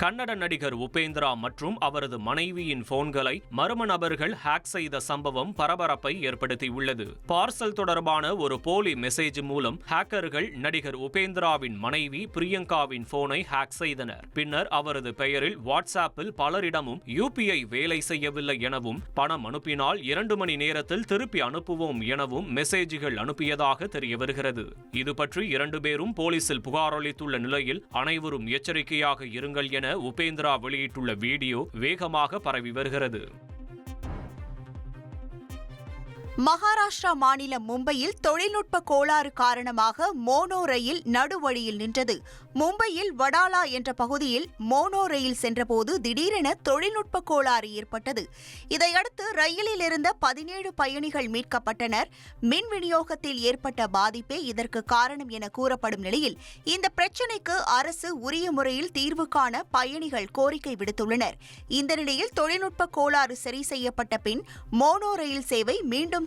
கன்னட நடிகர் உபேந்திரா மற்றும் அவரது மனைவியின் போன்களை மர்ம நபர்கள் ஹேக் செய்த சம்பவம் பரபரப்பை ஏற்படுத்தியுள்ளது. பார்சல் தொடர்பான ஒரு போலி மெசேஜ் மூலம் ஹேக்கர்கள் நடிகர் உபேந்திராவின் மனைவி பிரியங்காவின் போனை ஹேக் செய்தனர். பின்னர் அவரது பெயரில் வாட்ஸ்ஆப்பில் பலரிடமும் யூபிஐ வேலை செய்யவில்லை எனவும் பணம் அனுப்பினால் இரண்டு மணி நேரத்தில் திருப்பி அனுப்புவோம் எனவும் மெசேஜ்கள் அனுப்பியதாக தெரிய வருகிறது. இது பற்றி இரண்டு பேரும் போலீசில் புகாரளித்துள்ள நிலையில் அனைவரும் எச்சரிக்கையாக இருங்கள் என உபேந்திரா வெளியிட்டுள்ள வீடியோ வேகமாக பரவி வருகிறது. மகாராஷ்டிரா மாநிலம் மும்பையில் தொழில்நுட்ப கோளாறு காரணமாக மோனோ ரயில் நடுவழியில் நின்றது. மும்பையில் வடாலா என்ற பகுதியில் மோனோ ரயில் சென்றபோது திடீரென தொழில்நுட்ப கோளாறு ஏற்பட்டது. இதையடுத்து ரயிலில் இருந்த பதினேழு பயணிகள் மீட்கப்பட்டனர். மின் விநியோகத்தில் ஏற்பட்ட பாதிப்பே இதற்கு காரணம் என கூறப்படும் நிலையில் இந்த பிரச்சினைக்கு அரசு உரிய முறையில் தீர்வு காண பயணிகள் கோரிக்கை விடுத்துள்ளனர். இந்த நிலையில் தொழில்நுட்ப கோளாறு சரி செய்யப்பட்ட பின் மோனோ ரயில் சேவை மீண்டும்